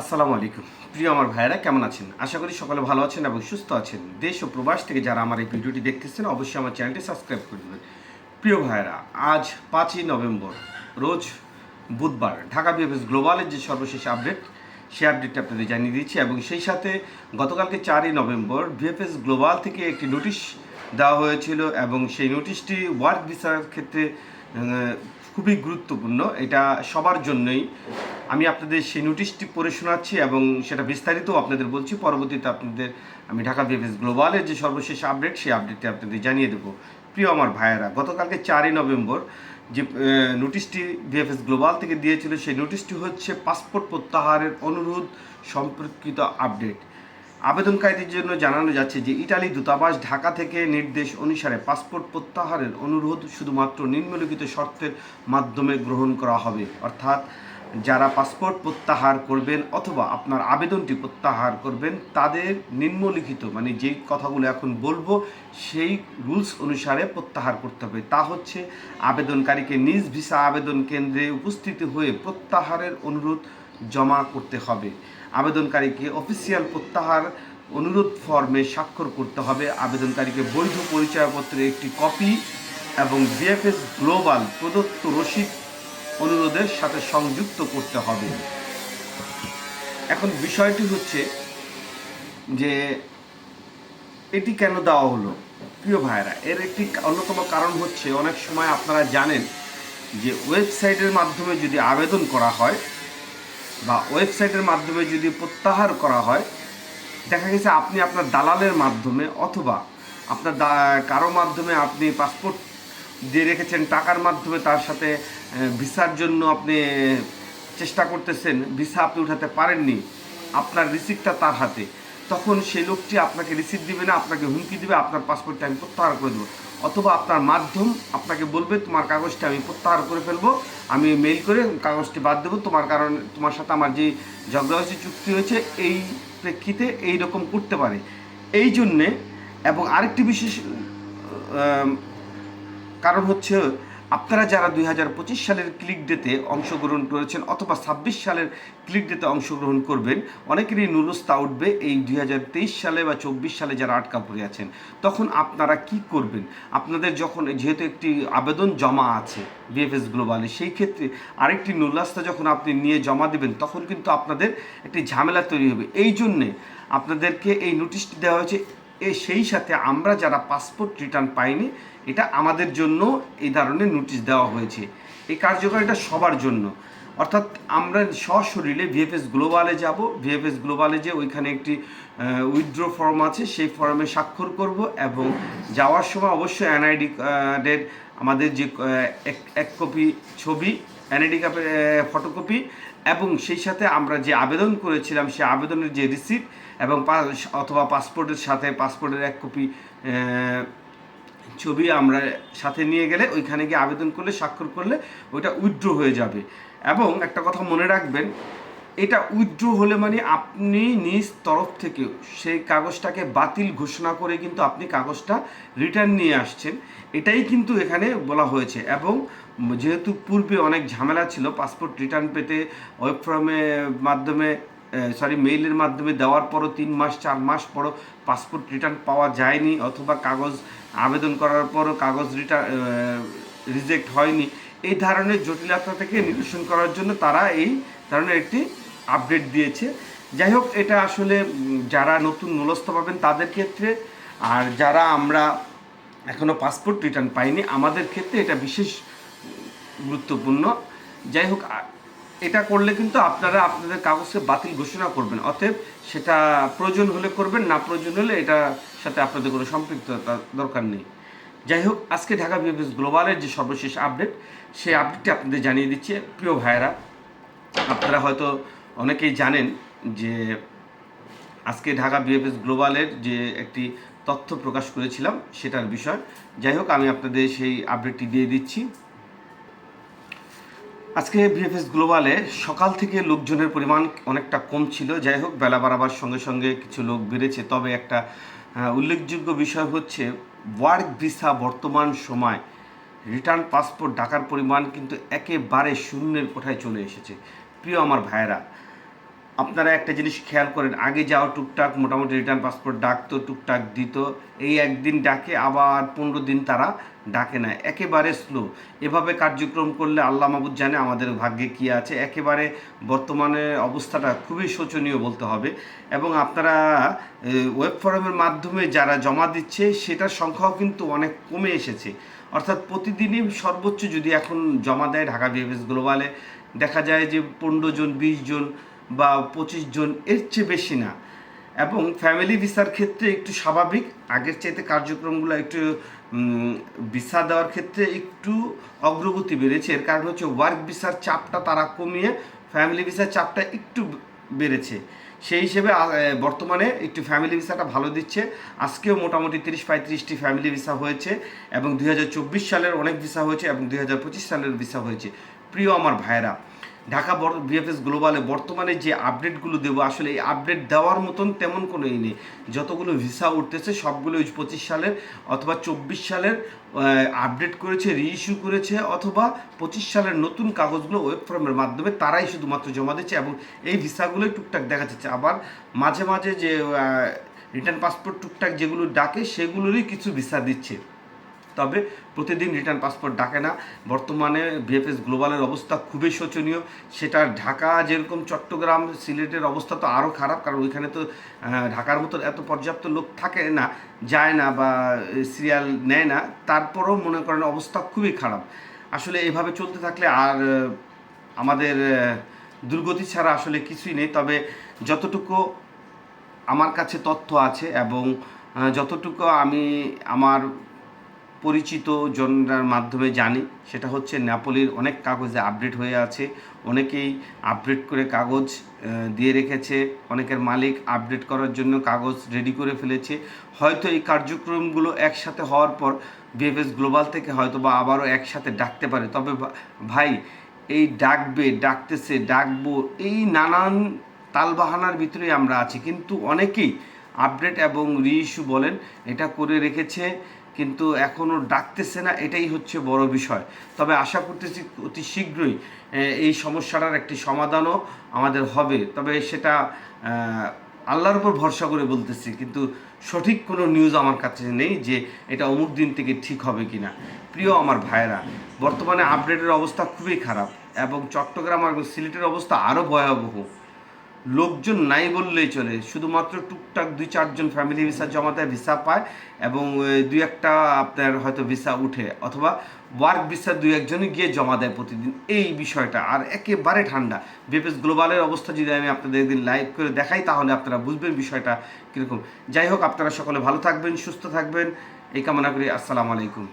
আসসালামু আলাইকুম। প্রিয় আমার ভাইয়েরা, কেমন আছেন? আশা করি সকলে ভালো আছেন এবং সুস্থ আছেন। দেশ ও প্রবাস থেকে যারা আমার এই ভিডিওটি দেখতেছেন, অবশ্যই আমার চ্যানেলটি সাবস্ক্রাইব করে দেবেন। প্রিয় ভাইয়েরা, আজ পাঁচই নভেম্বর, রোজ বুধবার ঢাকা বিএফএস গ্লোবালের যে সর্বশেষ আপডেট, সেই আপডেটটা আপনাদের জানিয়ে দিচ্ছি এবং সেই সাথে গতকালকে চারই নভেম্বর বিএফএস গ্লোবাল থেকে একটি নোটিশ দেওয়া হয়েছিল এবং সেই নোটিশটি ওয়ার্ক ভিসার ক্ষেত্রে খুবই গুরুত্বপূর্ণ। এটা সবার জন্যই আমি আপনাদের সেই নোটিশটি পড়ে শোনাচ্ছি এবং সেটা বিস্তারিত আপনাদের বলছি। পরবর্তীতে আপনাদের আমি ঢাকা বিএফএস গ্লোবালের যে সর্বশেষ আপডেট সেই আপডেটটি আপনাদের জানিয়ে দেবো। প্রিয় আমার ভাইয়েরা, গতকালকে চারই নভেম্বর যে নোটিশটি বিএফএস গ্লোবাল থেকে দিয়েছিল, সেই নোটিশটি হচ্ছে পাসপোর্ট প্রত্যাহারের অনুরোধ সম্পর্কিত আপডেট আবেদনকারীদের জন্য জানানো যাচ্ছে যে, ইটালি দূতাবাস ঢাকা থেকে নির্দেশ অনুসারে পাসপোর্ট প্রত্যাহারের অনুরোধ শুধুমাত্র নিম্নলিখিত শর্তের মাধ্যমে গ্রহণ করা হবে। অর্থাৎ যারা পাসপোর্ট প্রত্যাহার করবেন অথবা আপনার আবেদনটি প্রত্যাহার করবেন, তাদের নিম্নলিখিত মানে যেই কথাগুলো এখন বলব, সেই রুলস অনুসারে প্রত্যাহার করতে হবে। তা হচ্ছে, আবেদনকারীকে নিজ ভিসা আবেদন কেন্দ্রে উপস্থিত হয়ে প্রত্যাহারের অনুরোধ জমা করতে হবে। আবেদনকারীকে অফিসিয়াল প্রত্যাহার অনুরোধ ফর্মে স্বাক্ষর করতে হবে। আবেদনকারীকে বৈধ পরিচয়পত্রের একটি কপি এবং বিএফএস গ্লোবাল প্রদত্ত রসিদ অনুরোধের সাথে সংযুক্ত করতে হবে। এখন বিষয়টি হচ্ছে যে এটি কেন দেওয়া হলো? প্রিয় ভাইরা এর একটি অন্যতম কারণ হচ্ছে অনেক সময় আপনারা জানেন যে ওয়েবসাইটের মাধ্যমে যদি আবেদন করা হয় বা ওয়েবসাইটের মাধ্যমে যদি প্রত্যাহার করা হয়, দেখা গেছে আপনি আপনার দালালের মাধ্যমে অথবা আপনার কারও মাধ্যমে আপনি পাসপোর্ট দিয়ে রেখেছেন, টাকার মাধ্যমে তার সাথে ভিসার জন্য আপনি চেষ্টা করতেছেন, ভিসা আপনি উঠাতে পারেননি, আপনার রিসিপ্টটা তার হাতে। তখন সেই লোকটি আপনাকে রিসিপ্ট দিবে না, আপনাকে হুমকি দিবে, আপনার পাসপোর্টটা আমি প্রত্যাহার করে দেবো। অথবা আপনার মাধ্যম আপনাকে বলবে, তোমার কাগজটা আমি প্রত্যাহার করে ফেলব, আমি মেইল করে কাগজটি বাদ দেবো, তোমার কারণ, তোমার সাথে আমার যে ঝগড়াঝাটি চুক্তি হয়েছে, এই প্রেক্ষিতে এই রকম করতে পারে। এই জন্যে, এবং আরেকটি বিশেষ কারণ হচ্ছে আপনারা যারা দুই হাজার পঁচিশ সালের ক্লিক ডেতে অংশগ্রহণ করেছেন অথবা ছাব্বিশ সালের ক্লিক ডেতে অংশগ্রহণ করবেন, অনেকেরই নুরস্তা উঠবে এই দুই হাজার তেইশ সালে বা চব্বিশ সালে যারা আটকা পড়ে আছেন, তখন আপনারা কি করবেন? আপনাদের যখন যেহেতু একটি আবেদন জমা আছে বিএফএস গ্লোবালে সেই ক্ষেত্রে আরেকটি নুরলাস্তা যখন আপনি নিয়ে জমা দেবেন, তখন কিন্তু আপনাদের একটি ঝামেলা তৈরি হবে। এই জন্যে আপনাদেরকে এই নোটিশটি দেওয়া হয়েছে এ সেই সাথে আমরা যারা পাসপোর্ট রিটার্ন পাইনি, এটা আমাদের জন্য এই ধরনের নোটিশ দেওয়া হয়েছে। এই কার্যকারিতা সবার জন্য। অর্থাৎ আমরা সশরীরে ভিএফএস গ্লোবালে যাব ভিএফএস গ্লোবালে যে ওইখানে একটি উইথড্র ফর্ম আছে, সেই ফর্মে স্বাক্ষর করব এবং যাওয়ার সময় অবশ্যই এনআইডি কার্ডের আমাদের যে এক- কপি ছবি এনআইডি কার্ডের ফটোকপি এবং সেই সাথে আমরা যে আবেদন করেছিলাম, সেই আবেদনের যে রিসিপ্ট এবং অথবা পাসপোর্টের সাথে পাসপোর্টের এক কপি ছবি আমরা সাথে নিয়ে গেলে, ওইখানে গিয়ে আবেদন করলে, স্বাক্ষর করলে, ওইটা উইথড্র হয়ে যাবে। এবং একটা কথা মনে রাখবেন এটা উইথড্র হলে মানে আপনি নিজ তরফ থেকে সেই কাগজটাকে বাতিল ঘোষণা করে কিন্তু আপনি কাগজটা রিটার্ন নিয়ে আসছেন। এটাই কিন্তু এখানে বলা হয়েছে এবং যেহেতু পূর্বে অনেক ঝামেলা ছিল পাসপোর্ট রিটার্ন পেতে ওয়েব ফর্মের মাধ্যমে সরি মেইলের মাধ্যমে দেওয়ার পরও তিন মাস, চার মাস পরও পাসপোর্ট রিটার্ন পাওয়া যায়নি অথবা কাগজ আবেদন করার পরও কাগজ রিটার্ন রিজেক্ট হয়নি। এই ধরনের জটিলতা থেকে নিরসন করার জন্য তারা এই ধরনের একটি আপডেট দিয়েছে। যাই হোক এটা আসলে যারা নতুন নুলস্থ পাবেন তাদের ক্ষেত্রে, আর যারা আমরা এখনও পাসপোর্ট রিটার্ন পাইনি, আমাদের ক্ষেত্রে এটা বিশেষ গুরুত্বপূর্ণ। যাই হোক এটা করলে কিন্তু আপনারা আপনাদের কাগজকে বাতিল ঘোষণা করবেন, অতএব সেটা প্রয়োজন হলে করবেন, না প্রয়োজন হলে এটার সাথে আপনাদের কোনো সম্পৃক্ততা দরকার নেই। যাই হোক আজকে ঢাকা বিএফএস গ্লোবালের যে সর্বশেষ আপডেট, সেই আপডেটটি আপনাদের জানিয়ে দিচ্ছে। প্রিয় ভাইয়েরা, আপনারা হয়তো অনেকেই জানেন যে আজকে ঢাকা বিএফএস গ্লোবালের যে একটি তথ্য প্রকাশ করেছিলাম সেটার বিষয়। যাই হোক, আমি আপনাদের সেই আপডেটটি দিয়ে দিচ্ছি। আজকে বিএফএস গ্লোবালে সকাল থেকে লোকজনের পরিমাণ অনেকটা কম ছিল। যাই হোক, বেলা বাড়াবার সঙ্গে সঙ্গে কিছু লোক বেড়েছে। তবে একটা উল্লেখযোগ্য বিষয় হচ্ছে, ওয়ার্ক ভিসা বর্তমান সময় রিটার্ন পাসপোর্ট ডাকার পরিমাণ কিন্তু একেবারে শূন্যের কোঠায় চলে এসেছে। প্রিয় আমার ভাইয়েরা আপনারা একটা জিনিস খেয়াল করেন, আগে যাও টুকটাক, মোটামুটি রিটার্ন পাসপোর্ট ডাকতো, টুকটাক দিত, এই একদিন ডাকে, আবার পনেরো দিন তারা ডাকে না। একেবারে স্লো এভাবে কার্যক্রম করলে আল্লাহ মাহবুদ জানে আমাদের ভাগ্যে কী আছে। একেবারে বর্তমানে অবস্থাটা খুবই শোচনীয় বলতে হবে। এবং আপনারা ওয়েব ফোরামের মাধ্যমে যারা জমা দিচ্ছে, সেটার সংখ্যাও কিন্তু অনেক কমে এসেছে। অর্থাৎ প্রতিদিনই সর্বোচ্চ যদি এখন জমা দেয় ঢাকা বিএফএস গ্লোবালে দেখা যায় যে পনেরো জন, বিশ জন বা পঁচিশ জন এর চেয়ে বেশি না। এবং ফ্যামিলি ভিসার ক্ষেত্রে একটু স্বাভাবিক, আগের চাইতে কার্যক্রমগুলো একটু ভিসা দেওয়ার ক্ষেত্রে একটু অগ্রগতি বেড়েছে। এর কারণ হচ্ছে ওয়ার্ক ভিসার চাপটা তারা কমিয়ে ফ্যামিলি ভিসার চাপটা একটু বেড়েছে। সেই হিসেবে বর্তমানে একটু ফ্যামিলি ভিসাটা ভালো দিচ্ছে। আজকেও মোটামুটি তিরিশ পঁয়ত্রিশটি ফ্যামিলি ভিসা হয়েছে এবং দুই হাজার চব্বিশ সালের অনেক ভিসা হয়েছে এবং দুই হাজার পঁচিশ সালের ভিসা হয়েছে। প্রিয় আমার ভাইরা ঢাকা বিএফএস গ্লোবালে বর্তমানে যে আপডেটগুলো দেবো, আসলে এই আপডেট দেওয়ার মতন তেমন কোনো ই নেই। যতগুলো ভিসা উঠতেছে, সবগুলো পঁচিশ সালের অথবা চব্বিশ সালের আপডেট করেছে রিইস্যু করেছে, অথবা পঁচিশ সালের নতুন কাগজগুলো ওয়েব ফর্মের মাধ্যমে তারাই শুধুমাত্র জমা দিচ্ছে এবং এই ভিসাগুলোই টুকটাক দেখা যাচ্ছে আবার মাঝে মাঝে যে রিটার্ন পাসপোর্ট টুকটাক যেগুলো ডাকে, সেগুলোরই কিছু ভিসা দিচ্ছে। তবে প্রতিদিন রিটার্ন পাসপোর্ট ডাকে না। বর্তমানে বিএফএস গ্লোবালের অবস্থা খুবই শোচনীয়। সেটা ঢাকা যেরকম চট্টগ্রাম সিলেটের অবস্থা তো আরও খারাপ, কারণ ওইখানে তো ঢাকার মতো এত পর্যাপ্ত লোক থাকে না, যায় না বা সিরিয়াল নেয় না। তারপরেও মনে করেন অবস্থা খুবই খারাপ। আসলে এভাবে চলতে থাকলে আর আমাদের দুর্গতি ছাড়া আসলে কিছুই নেই। তবে যতটুকু আমার কাছে তথ্য আছে এবং যতটুকু আমি আমার পরিচিত জনরার মাধ্যমে জানি। সেটা হচ্ছে নেপোলির অনেক কাগজে আপডেট হয়ে আছে। অনেকেই আপডেট করে কাগজ দিয়ে রেখেছে। অনেকের মালিক আপডেট করার জন্য কাগজ রেডি করে ফেলেছে। হয়তো এই কার্যক্রমগুলো একসাথে হওয়ার পর বিএফএস গ্লোবাল থেকে হয়তো বা আবারও একসাথে ডাকতে পারে। তবে ভাই, এই ডাকবে, ডাকতেছে, ডাকবো, এই নানান তালবাহানার ভিতরেই আমরা আছি। কিন্তু অনেকেই আপডেট এবং রিইস্যু বলেন, এটা করে রেখেছে। কিন্তু এখনও ডাকতেছে না, এটাই হচ্ছে বড় বিষয়। তবে আশা করতেছি অতি শীঘ্রই এই সমস্যাটার একটি সমাধানও আমাদের হবে। তবে সেটা আল্লাহর উপর ভরসা করে বলতেছি, কিন্তু সঠিক কোনো নিউজ আমার কাছে নেই যে এটা অমুক দিন থেকে ঠিক হবে কি না প্রিয় আমার ভাইয়েরা, বর্তমানে আপডেটের অবস্থা খুবই খারাপ এবং চট্টগ্রাম এবং সিলেটের অবস্থা আরও ভয়াবহ। লোকজন নাই বললেই চলে। শুধুমাত্র টুকটাক দুই চারজন ফ্যামিলি ভিসা জমা দেয় ভিসা পায় এবং দুই একটা আপনার হয়তো ভিসা উঠে অথবা ওয়ার্ক ভিসা দুই একজনই গিয়ে জমা দেয় প্রতিদিন। এই বিষয়টা আর একেবারে ঠান্ডা। বিএফএস গ্লোবালের অবস্থা যদি আমি আপনাদের একদিন লাইভ করে দেখাই, তাহলে আপনারা বুঝবেন বিষয়টা কীরকম। যাই হোক, আপনারা সকলে ভালো থাকবেন, সুস্থ থাকবেন। এই কামনা করি, আসসালামু আলাইকুম।